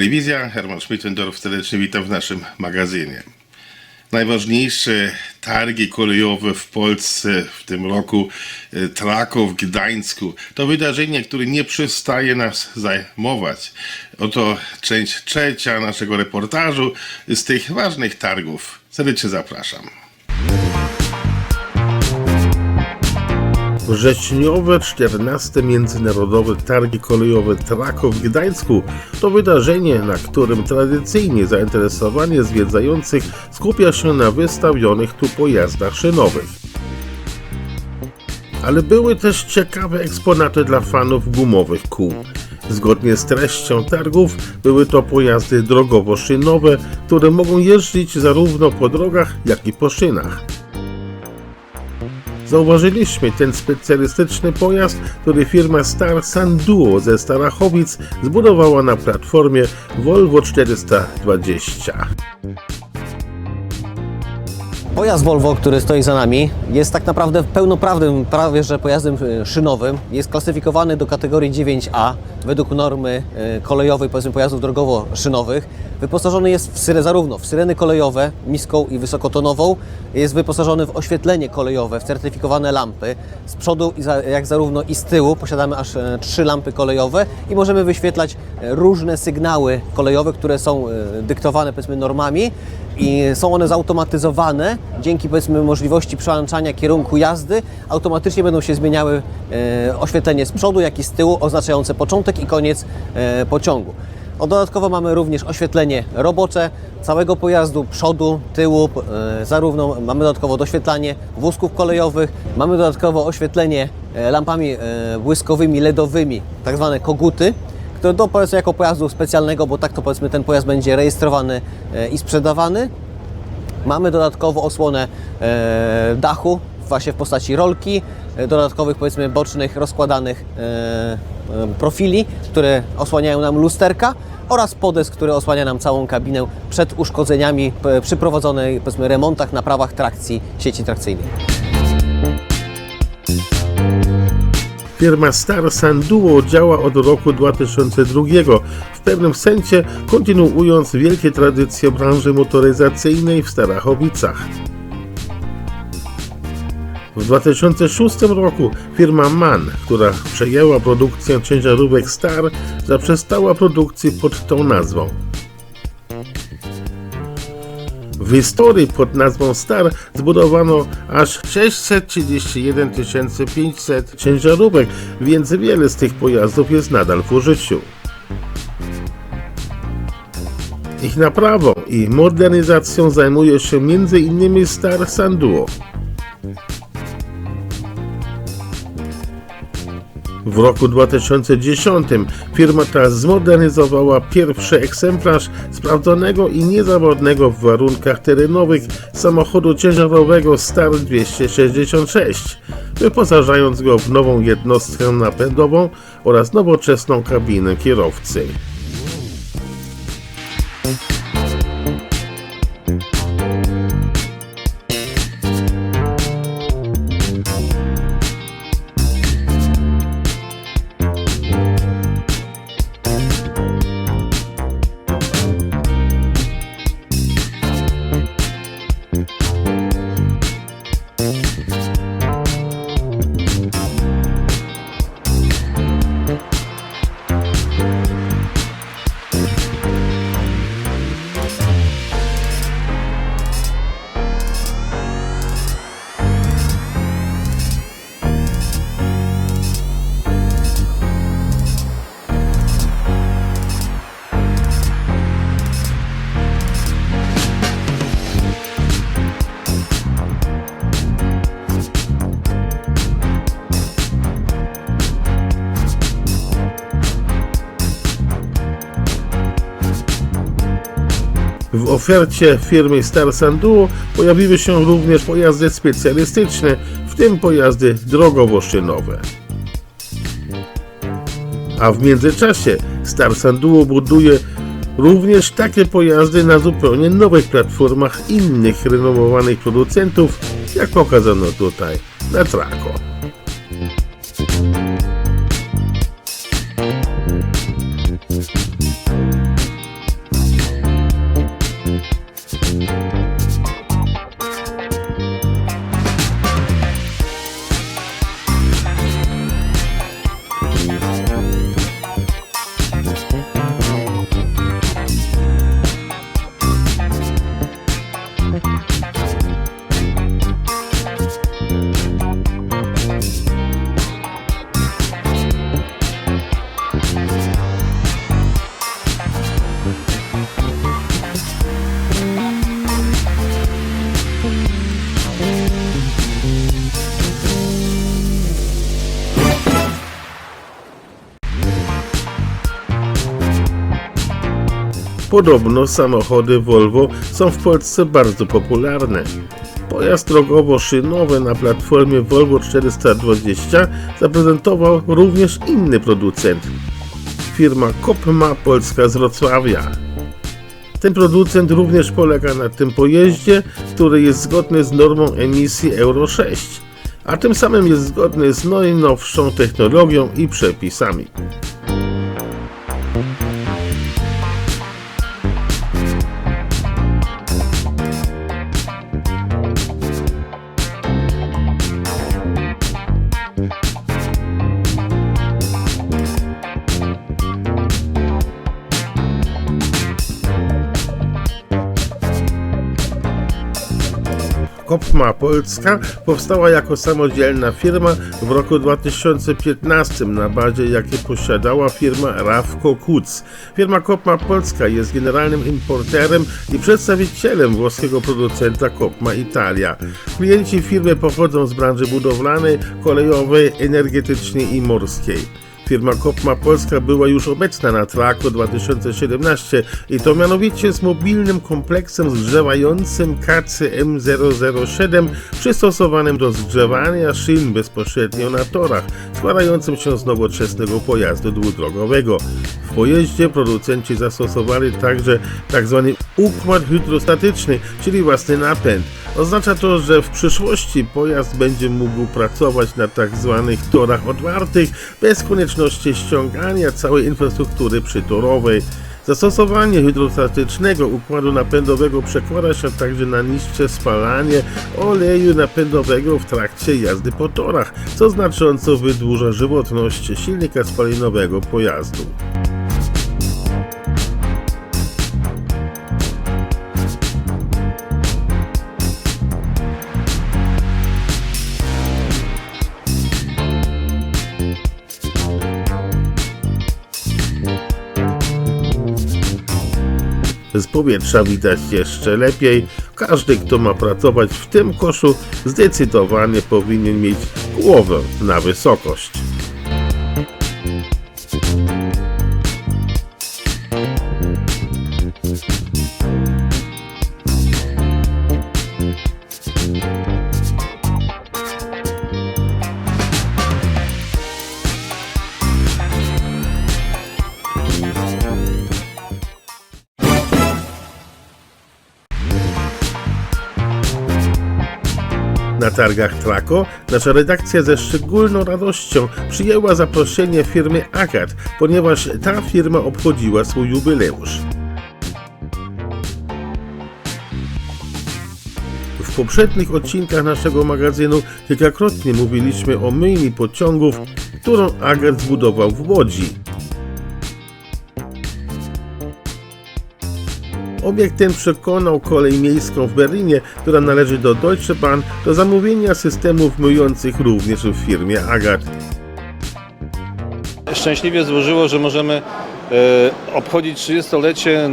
Kolewizja, Herman Schmittendorf serdecznie witam w naszym magazynie. Najważniejsze targi kolejowe w Polsce w tym roku e, Traków, Gdańsku to wydarzenie, które nie przestaje nas zajmować. Oto część trzecia naszego reportażu z tych ważnych targów. Serdecznie zapraszam. Wrześniowe 14 Międzynarodowe Targi Kolejowe Traków w Gdańsku to wydarzenie, na którym tradycyjnie zainteresowanie zwiedzających skupia się na wystawionych tu pojazdach szynowych. Ale były też ciekawe eksponaty dla fanów gumowych kół. Zgodnie z treścią targów były to pojazdy drogowo-szynowe, które mogą jeździć zarówno po drogach, jak i po szynach. Zauważyliśmy ten specjalistyczny pojazd, który firma Star Sanduo ze Starachowic zbudowała na platformie Volvo 420. Pojazd Volvo, który stoi za nami, jest tak naprawdę pełnoprawnym, prawie że pojazdem e, szynowym. Jest klasyfikowany do kategorii 9A według normy e, kolejowej, powiedzmy pojazdów drogowo-szynowych. Wyposażony jest w syre, zarówno w syreny kolejowe, niską i wysokotonową. Jest wyposażony w oświetlenie kolejowe, w certyfikowane lampy. Z przodu, jak zarówno i z tyłu posiadamy aż e, trzy lampy kolejowe i możemy wyświetlać różne sygnały kolejowe, które są dyktowane powiedzmy normami i są one zautomatyzowane dzięki powiedzmy możliwości przełączania kierunku jazdy. Automatycznie będą się zmieniały e, oświetlenie z przodu, jak i z tyłu, oznaczające początek i koniec e, pociągu. O, dodatkowo mamy również oświetlenie robocze całego pojazdu, przodu, tyłu, e, zarówno mamy dodatkowo doświetlanie wózków kolejowych, mamy dodatkowo oświetlenie e, lampami e, błyskowymi, LEDowymi, tak zwane koguty, które do powiedzmy jako pojazdu specjalnego, bo tak to powiedzmy ten pojazd będzie rejestrowany e, i sprzedawany. Mamy dodatkowo osłonę e, dachu właśnie w postaci rolki, e, dodatkowych powiedzmy bocznych rozkładanych profili, które osłaniają nam lusterka oraz podes, który osłania nam całą kabinę przed uszkodzeniami przy powiedzmy remontach, naprawach trakcji sieci trakcyjnej. Firma Star Sanduo działa od roku 2002, w pewnym sensie kontynuując wielkie tradycje branży motoryzacyjnej w Starachowicach. W 2006 roku firma MAN, która przejęła produkcję ciężarówek Star, zaprzestała produkcji pod tą nazwą. W historii pod nazwą Star zbudowano aż 631 500 ciężarówek, więc wiele z tych pojazdów jest nadal w użyciu. Ich naprawą i modernizacją zajmuje się m.in. Star Sanduo. W roku 2010 firma ta zmodernizowała pierwszy egzemplarz sprawdzonego i niezawodnego w warunkach terenowych samochodu ciężarowego Star 266, wyposażając go w nową jednostkę napędową oraz nowoczesną kabinę kierowcy. W ofercie firmy Star Sanduo pojawiły się również pojazdy specjalistyczne, w tym pojazdy drogowo-szynowe. A w międzyczasie Star Sanduo buduje również takie pojazdy na zupełnie nowych platformach innych renomowanych producentów, jak pokazano tutaj na Traco. Podobno samochody Volvo są w Polsce bardzo popularne. Pojazd drogowo-szynowy na platformie Volvo 420 zaprezentował również inny producent. Firma Kopma Polska z Wrocławia. Ten producent również polega na tym pojeździe, który jest zgodny z normą emisji Euro 6, a tym samym jest zgodny z najnowszą technologią i przepisami. Kopma Polska powstała jako samodzielna firma w roku 2015 na bazie jakie posiadała firma Rawco Kuc. Firma Kopma Polska jest generalnym importerem i przedstawicielem włoskiego producenta Kopma Italia. Klienci firmy pochodzą z branży budowlanej, kolejowej, energetycznej i morskiej. Firma Kopma Polska była już obecna na Traku 2017 i to mianowicie z mobilnym kompleksem zgrzewającym KCM007 przystosowanym do zgrzewania szyn bezpośrednio na torach, składającym się z nowoczesnego pojazdu dwudrogowego. W pojeździe producenci zastosowali także tzw. układ hydrostatyczny, czyli własny napęd. Oznacza to, że w przyszłości pojazd będzie mógł pracować na tzw. torach otwartych bez konieczności ściągania całej infrastruktury przytorowej. Zastosowanie hydrostatycznego układu napędowego przekłada się także na niższe spalanie oleju napędowego w trakcie jazdy po torach, co znacząco wydłuża żywotność silnika spalinowego pojazdu. Powietrza widać jeszcze lepiej. Każdy, kto ma pracować w tym koszu, zdecydowanie powinien mieć głowę na wysokość. Na targach Trako nasza redakcja ze szczególną radością przyjęła zaproszenie firmy Agat, ponieważ ta firma obchodziła swój jubileusz. W poprzednich odcinkach naszego magazynu kilkakrotnie mówiliśmy o myjni pociągów, którą Agat zbudował w Łodzi. Obiekt ten przekonał kolej miejską w Berlinie, która należy do Deutsche Bahn, do zamówienia systemów myjących również w firmie Agat. szczęśliwie złożyło, że możemy e, obchodzić 30-lecie,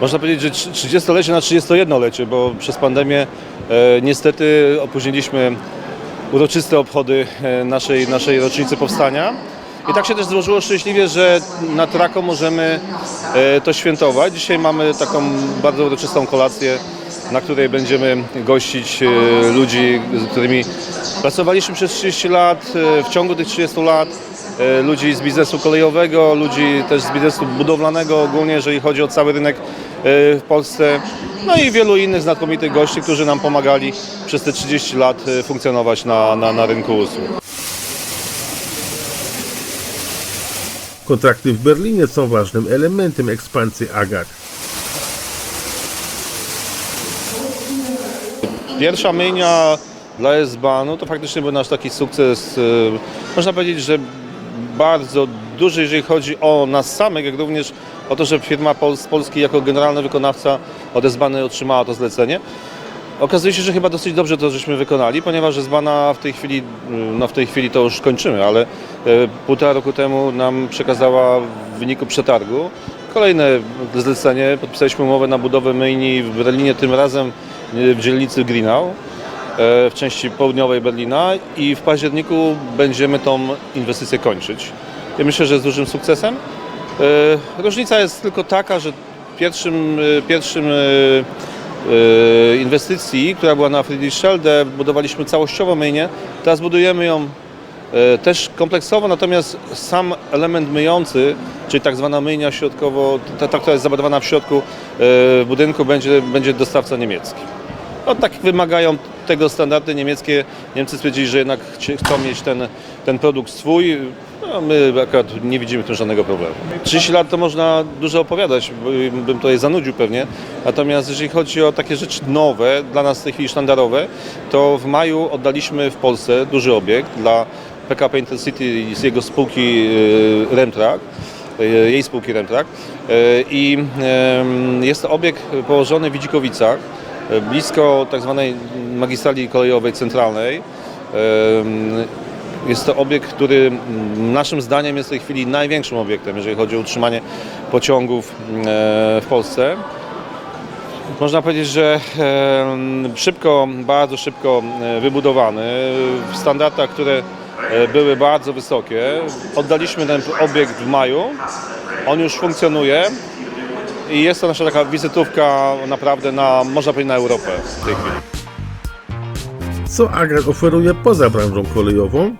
można powiedzieć, że trzy- 30-lecie na 31-lecie, bo przez pandemię e, niestety opóźniliśmy uroczyste obchody e, naszej, naszej rocznicy powstania. I tak się też złożyło szczęśliwie, że na Trako możemy e, to świętować. Dzisiaj mamy taką bardzo uroczystą kolację, na której będziemy gościć e, ludzi, z którymi pracowaliśmy przez 30 lat, e, w ciągu tych 30 lat ludzi z biznesu kolejowego, ludzi też z biznesu budowlanego ogólnie, jeżeli chodzi o cały rynek w Polsce. No i wielu innych znakomitych gości, którzy nam pomagali przez te 30 lat funkcjonować na, na, na rynku usług. Kontrakty w Berlinie są ważnym elementem ekspansji Agat. Pierwsza myjnia dla SBA-nu to faktycznie był nasz taki sukces. e, Można powiedzieć, że bardzo duży, jeżeli chodzi o nas samych, jak również o to, że firma z Polski jako generalny wykonawca od SBA-ny otrzymała to zlecenie. Okazuje się, że chyba dosyć dobrze to żeśmy wykonali, ponieważ SBANA w tej chwili, y, no w tej chwili to już kończymy, ale e, półtora roku temu nam przekazała w wyniku przetargu kolejne zlecenie. Podpisaliśmy umowę na budowę myjni w Berlinie, tym razem y, w dzielnicy Greenau e, w części południowej Berlina i w październiku będziemy tą inwestycję kończyć. Ja myślę, że z dużym sukcesem. E, Różnica jest tylko taka, że pierwszym, e, pierwszym e, e, inwestycji, która była na Friedrichsfelde, budowaliśmy całościowo myjnię. Teraz budujemy ją e, też kompleksowo, natomiast sam element myjący, czyli tak zwana myjnia środkowo, ta, ta która jest zabudowana w środku e, budynku, będzie, będzie dostawca niemiecki. No tak wymagają tego standardy niemieckie. Niemcy stwierdzili, że jednak chcą mieć ten, ten produkt swój. No, my akurat nie widzimy w tym żadnego problemu. 30 lat to można dużo opowiadać, by- bym tutaj zanudził pewnie. Natomiast jeżeli chodzi o takie rzeczy nowe, dla nas w tej chwili sztandarowe, to w maju oddaliśmy w Polsce duży obiekt dla PKP Intercity z jego spółki y, Remtrack y, jej spółki Remtrack Y, i jest to obiekt położony w Widzikowicach, blisko tak zwanej magistrali kolejowej centralnej. Jest to obiekt, który naszym zdaniem jest w tej chwili największym obiektem, jeżeli chodzi o utrzymanie pociągów e, w Polsce. Można powiedzieć, że szybko, bardzo szybko e, wybudowany, w standardach, które e, były bardzo wysokie. Oddaliśmy ten obiekt w maju, on już funkcjonuje i jest to nasza taka wizytówka naprawdę na, można powiedzieć, na Europę w tej chwili. Co Agrat oferuje poza branżą kolejową?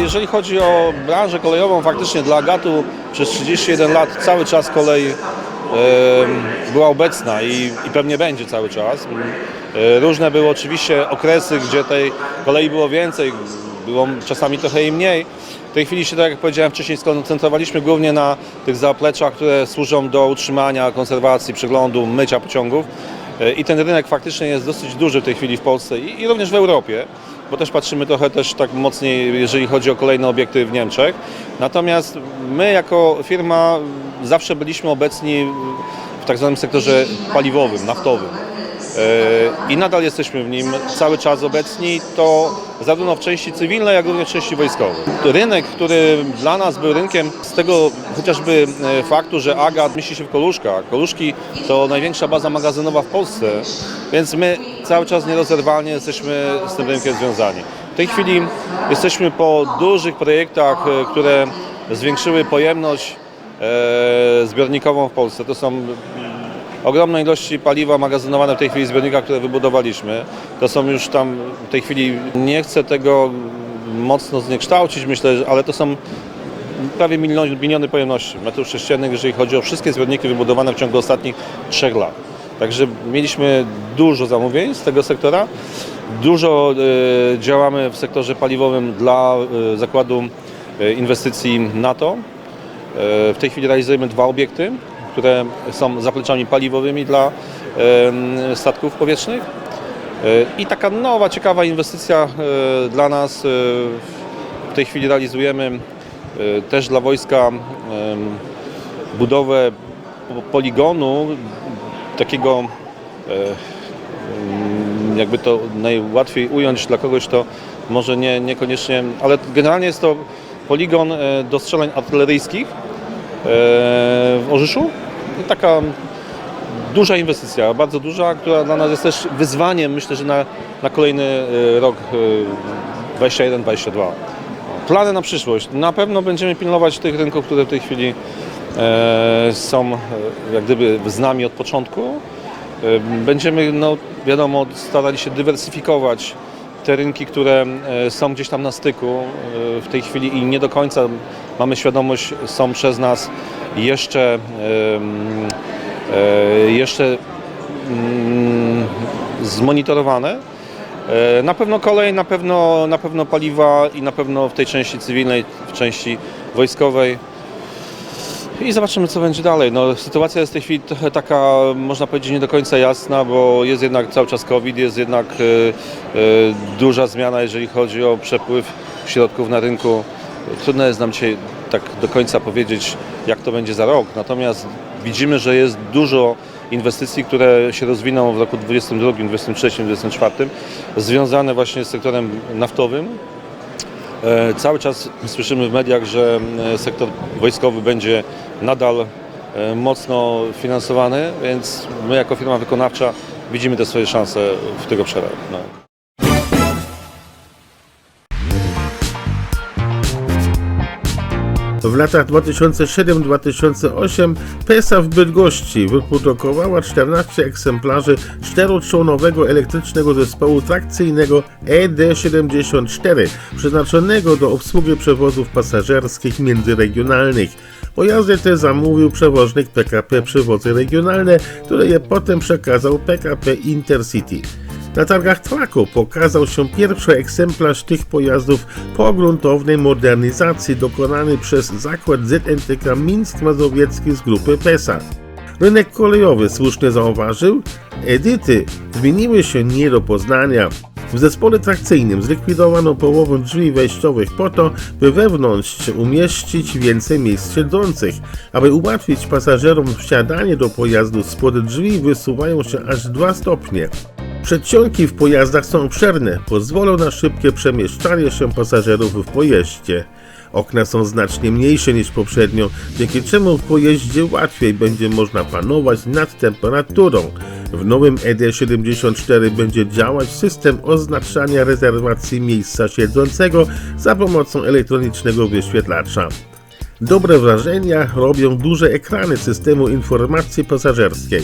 Jeżeli chodzi o branżę kolejową, faktycznie dla Agatu przez 31 lat cały czas kolej em, była obecna i, i pewnie będzie cały czas. E, Różne były oczywiście okresy, gdzie tej kolei było więcej, było czasami trochę jej mniej. Tej chwili się, tak jak powiedziałem wcześniej, skoncentrowaliśmy głównie na tych zapleczach, które służą do utrzymania, konserwacji, przeglądu, mycia pociągów. E, I ten rynek faktycznie jest dosyć duży w tej chwili w Polsce i, i również w Europie, bo też patrzymy trochę też tak mocniej, jeżeli chodzi o kolejne obiekty w Niemczech. Natomiast my jako firma zawsze byliśmy obecni w tak zwanym sektorze paliwowym, naftowym. E, I nadal jesteśmy w nim cały czas obecni, to zarówno w części cywilnej, jak również w części wojskowej. Rynek, który dla nas był rynkiem z tego chociażby e, faktu, że AGAT mieści się w Koluszkach. Koluszki to największa baza magazynowa w Polsce, więc my cały czas nierozerwalnie jesteśmy z tym rynkiem związani. W tej chwili jesteśmy po dużych projektach, e, które zwiększyły pojemność zbiornikową w Polsce. To są ogromne ilości paliwa magazynowane w tej chwili w zbiornikach, które wybudowaliśmy. To są już tam w tej chwili, nie chcę tego mocno zniekształcić, myślę, ale to są prawie miliony, pojemności metrów sześciennych, jeżeli chodzi o wszystkie zbiorniki wybudowane w ciągu ostatnich trzech lat. Także mieliśmy dużo zamówień z tego sektora. Dużo e, działamy w sektorze paliwowym dla e, zakładu e, inwestycji NATO. E, W tej chwili realizujemy dwa obiekty, które są zapleczami paliwowymi dla statków powietrznych. E, I taka nowa, ciekawa inwestycja e, dla nas e, w tej chwili realizujemy też dla wojska budowę po- poligonu takiego jakby to najłatwiej ująć dla kogoś, to może nie, niekoniecznie, ale generalnie jest to poligon do strzeleń artyleryjskich w Orzyszu. I taka duża inwestycja, bardzo duża, która dla nas jest też wyzwaniem, myślę, że na, na kolejny e, rok e, 21-22. Plany na przyszłość. Na pewno będziemy pilnować tych rynków, które w tej chwili e, są e, jak gdyby z nami od początku. E, Będziemy, no wiadomo, starali się dywersyfikować te rynki, które e, są gdzieś tam na styku e, w tej chwili i nie do końca mamy świadomość, są przez nas jeszcze, e, jeszcze mm, zmonitorowane. E, Na pewno kolej, na pewno, na pewno paliwa i na pewno w tej części cywilnej, w części wojskowej. I zobaczymy, co będzie dalej. No, sytuacja jest w tej chwili trochę taka, można powiedzieć, nie do końca jasna, bo jest jednak cały czas COVID, jest jednak e, e, duża zmiana, jeżeli chodzi o przepływ środków na rynku. Trudno jest nam dzisiaj tak do końca powiedzieć, jak to będzie za rok. Natomiast widzimy, że jest dużo inwestycji, które się rozwiną w roku 2022, 2023, 2024, związane właśnie z sektorem naftowym, E, Cały czas słyszymy w mediach, że e, sektor wojskowy będzie nadal e, mocno finansowany, więc my jako firma wykonawcza widzimy te swoje szanse w tych obszarach. No. W latach 2007-2008 PESA w Bydgoszczy wyprodukowała 14 egzemplarzy czteroczłonowego elektrycznego zespołu trakcyjnego ED74 przeznaczonego do obsługi przewozów pasażerskich międzyregionalnych. Pojazdy te zamówił przewoźnik PKP Przewozy Regionalne, który je potem przekazał PKP Intercity. Na targach Traku pokazał się pierwszy egzemplarz tych pojazdów po gruntownej modernizacji dokonanej przez zakład ZNTK Mińsk Mazowiecki z grupy PESA. Rynek kolejowy słusznie zauważył, edyty zmieniły się nie do poznania. W zespole trakcyjnym zlikwidowano połowę drzwi wejściowych po to, by wewnątrz umieścić więcej miejsc siedzących. Aby ułatwić pasażerom wsiadanie do pojazdu spod drzwi wysuwają się aż dwa stopnie. Przedsionki w pojazdach są obszerne, pozwolą na szybkie przemieszczanie się pasażerów w pojeździe. Okna są znacznie mniejsze niż poprzednio, dzięki czemu w pojeździe łatwiej będzie można panować nad temperaturą. W nowym ED74 będzie działać system oznaczania rezerwacji miejsca siedzącego za pomocą elektronicznego wyświetlacza. Dobre wrażenia robią duże ekrany systemu informacji pasażerskiej.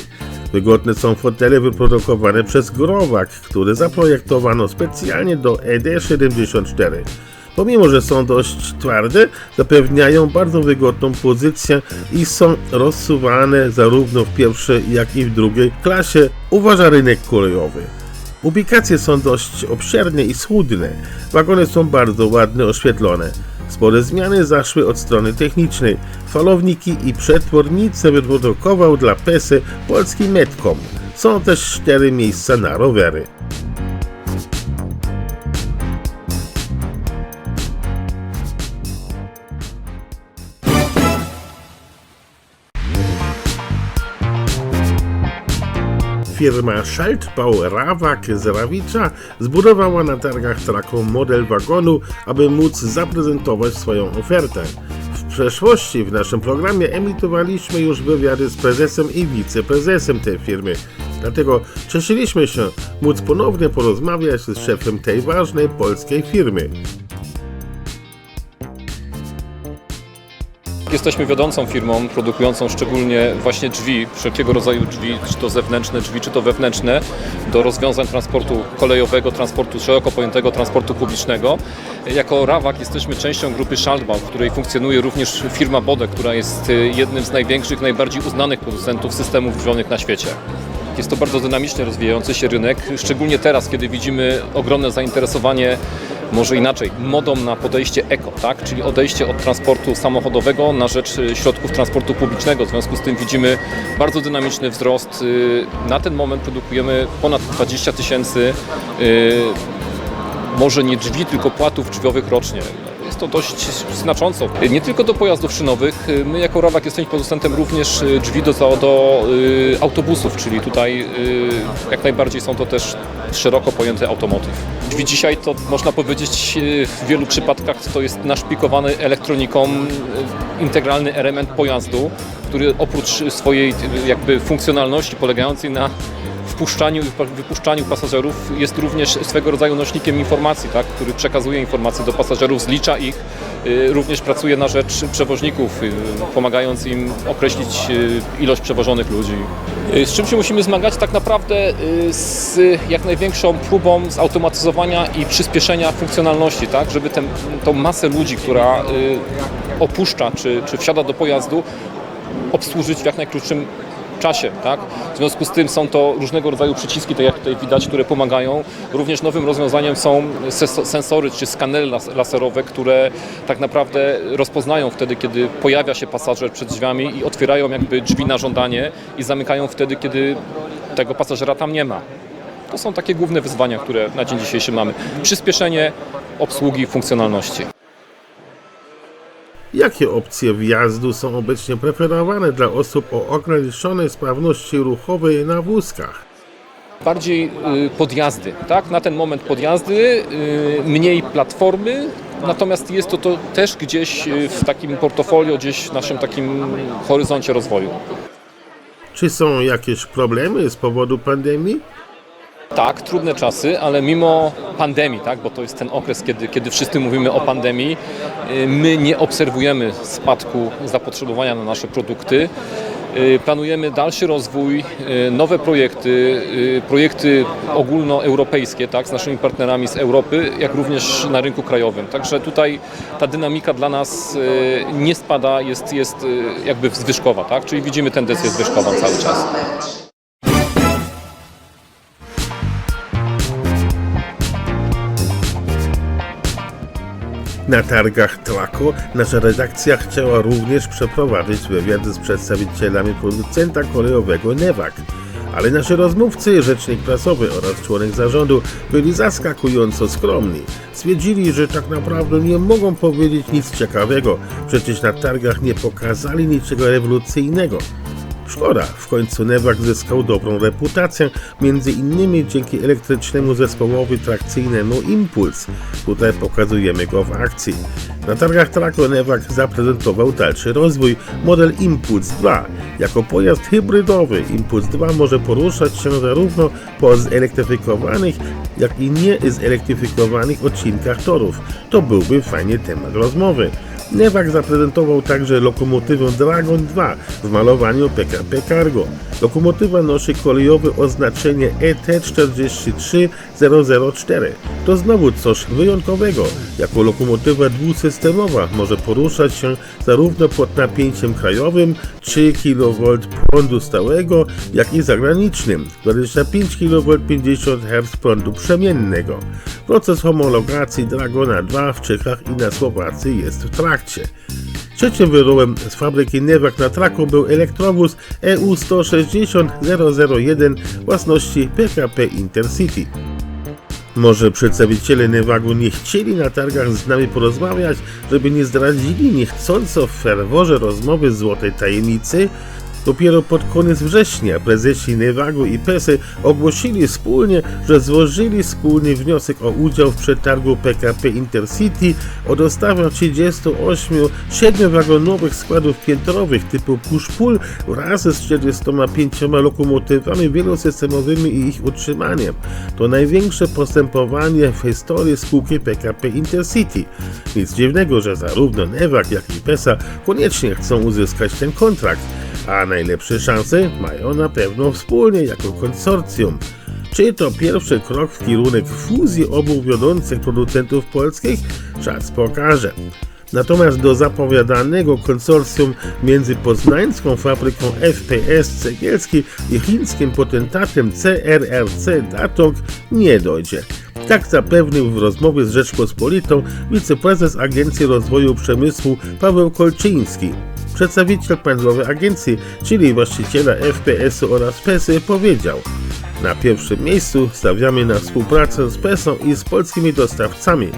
Wygodne są fotele wyprodukowane przez Growak, które zaprojektowano specjalnie do ED74. Pomimo, że są dość twarde, zapewniają bardzo wygodną pozycję i są rozsuwane zarówno w pierwszej, jak i w drugiej klasie, uważa rynek kolejowy. Ubikacje są dość obszerne i schudne. Wagony są bardzo ładnie oświetlone. Spore zmiany zaszły od strony technicznej. Falowniki i przetwornice wyprodukował dla PESY polski Metcom. Są też cztery miejsca na rowery. Firma Schaltbau Rawak z Rawicza zbudowała na targach taką model wagonu, aby móc zaprezentować swoją ofertę. W przeszłości w naszym programie emitowaliśmy już wywiady z prezesem i wiceprezesem tej firmy. Dlatego cieszyliśmy się móc ponownie porozmawiać z szefem tej ważnej polskiej firmy. Jesteśmy wiodącą firmą produkującą szczególnie właśnie drzwi, wszelkiego rodzaju drzwi, czy to zewnętrzne drzwi, czy to wewnętrzne, do rozwiązań transportu kolejowego, transportu szeroko pojętego transportu publicznego. Jako Rawak jesteśmy częścią grupy Schaltbau, w której funkcjonuje również firma Bode, która jest y, jednym z największych, najbardziej uznanych producentów systemów drzwionych na świecie. Jest to bardzo dynamicznie rozwijający się rynek, szczególnie teraz, kiedy widzimy ogromne zainteresowanie, może inaczej, modą na podejście eko, tak? czyli odejście od transportu samochodowego na rzecz y, środków transportu publicznego. W związku z tym widzimy bardzo dynamiczny wzrost. Y, Na ten moment produkujemy ponad 20 tysięcy y, może nie drzwi, tylko płatów drzwiowych rocznie. Jest to dość znacząco. Nie tylko do pojazdów szynowych. My jako Rawak jesteśmy producentem również y, drzwi do, do y, autobusów, czyli tutaj y, jak najbardziej są to też szeroko pojęty automotyw. Drzwi dzisiaj to można powiedzieć y, w wielu przypadkach to jest naszpikowany elektroniką y, integralny element pojazdu, który oprócz swojej y, jakby funkcjonalności polegającej na wpuszczaniu i wypuszczaniu pasażerów jest również swego rodzaju nośnikiem informacji, tak, który przekazuje informacje do pasażerów, zlicza ich, y, również pracuje na rzecz przewoźników, y, pomagając im określić y, ilość przewożonych ludzi. Z czym się musimy zmagać? Tak naprawdę z jak największą próbą zautomatyzowania i przyspieszenia funkcjonalności, tak, żeby tę masę ludzi, która opuszcza czy, czy wsiada do pojazdu, obsłużyć w jak najkrótszym czasie. Tak? W związku z tym są to różnego rodzaju przyciski, tak jak tutaj widać, które pomagają. Również nowym rozwiązaniem są sensory czy skanery las- laserowe, które tak naprawdę rozpoznają wtedy, kiedy pojawia się pasażer przed drzwiami i otwierają jakby drzwi na żądanie i zamykają wtedy, kiedy tego pasażera tam nie ma. To są takie główne wyzwania, które na dzień dzisiejszy mamy. Przyspieszenie obsługi funkcjonalności. Jakie opcje wjazdu są obecnie preferowane dla osób o ograniczonej sprawności ruchowej na wózkach? bardziej y, podjazdy, tak? Na ten moment podjazdy, y, mniej platformy, natomiast jest to, to też gdzieś y, w takim portfolio, gdzieś w naszym takim horyzoncie rozwoju. Czy są jakieś problemy z powodu pandemii? Tak, trudne czasy, ale mimo pandemii, tak, bo to jest ten okres, kiedy, kiedy wszyscy mówimy o pandemii, y, my nie obserwujemy spadku zapotrzebowania na nasze produkty. Y, Planujemy dalszy rozwój, y, nowe projekty, projekty ogólnoeuropejskie tak, z naszymi partnerami z Europy, jak również na rynku krajowym. Także tutaj ta dynamika dla nas nie spada, jest, jest jakby zwyżkowa, tak? czyli widzimy tendencję zwyżkową cały czas. Na targach Trako nasza redakcja chciała również przeprowadzić wywiad z przedstawicielami producenta kolejowego Newak. Ale nasi rozmówcy, rzecznik prasowy oraz członek zarządu byli zaskakująco skromni. Stwierdzili, że tak naprawdę nie mogą powiedzieć nic ciekawego, przecież na targach nie pokazali niczego rewolucyjnego. Szkoda, w końcu Newak zyskał dobrą reputację, między innymi dzięki elektrycznemu zespołowi trakcyjnemu Impuls. Tutaj pokazujemy go w akcji. Na targach Traco Newak zaprezentował dalszy rozwój, model Impuls 2. Jako pojazd hybrydowy Impuls 2 może poruszać się zarówno po zelektryfikowanych, jak i niezelektryfikowanych odcinkach torów. To byłby fajny temat rozmowy. Newak zaprezentował także lokomotywę Dragon 2 w malowaniu PKP Cargo. Lokomotywa nosi kolejowe oznaczenie E ET43004. To znowu coś wyjątkowego. Jako lokomotywa dwusystemowa może poruszać się zarówno pod napięciem krajowym 3 kV prądu stałego, jak i zagranicznym 25 kV 50 Hz prądu przemiennego. Proces homologacji Dragona 2 w Czechach i na Słowacji jest w trakcie. Trzecim wyrobem z fabryki Newak na traku był elektrowóz E EU160001 własności PKP Intercity. Może przedstawiciele Newagu nie chcieli na targach z nami porozmawiać, żeby nie zdradzili niechcąco w ferworze rozmowy złotej tajemnicy? Dopiero pod koniec września prezesi Newagu i PESY ogłosili wspólnie, że złożyli wspólny wniosek o udział w przetargu PKP Intercity o dostawę 38 7-wagonowych składów piętrowych typu push-pull wraz z 45 lokomotywami wielosystemowymi i ich utrzymaniem. To największe postępowanie w historii spółki PKP Intercity. Nic dziwnego, że zarówno Newak, jak i PESA koniecznie chcą uzyskać ten kontrakt a najlepsze szanse mają na pewno wspólnie jako konsorcjum. Czy to pierwszy krok w kierunek fuzji obu wiodących producentów polskich? Czas pokaże. Natomiast do zapowiadanego konsorcjum między poznańską fabryką FPS Cegielski i chińskim potentatem CRRC Datong nie dojdzie. Tak zapewnił w rozmowie z Rzeczpospolitą wiceprezes Agencji Rozwoju Przemysłu Paweł Kolczyński. Przedstawiciel Państwowej Agencji, czyli właściciela FPS-u oraz PESY powiedział Na pierwszym miejscu stawiamy na współpracę z PESą i z polskimi dostawcami.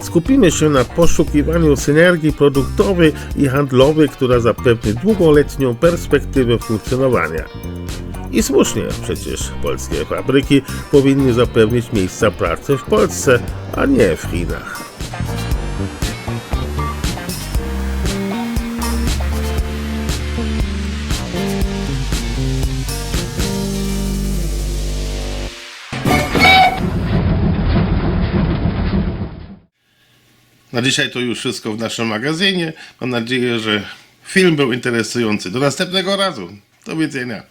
Skupimy się na poszukiwaniu synergii produktowej i handlowej, która zapewni długoletnią perspektywę funkcjonowania. I słusznie, przecież polskie fabryki powinny zapewnić miejsca pracy w Polsce, a nie w Chinach. Na dzisiaj to już wszystko w naszym magazynie. Mam nadzieję, że film był interesujący. Do następnego razu. Do widzenia.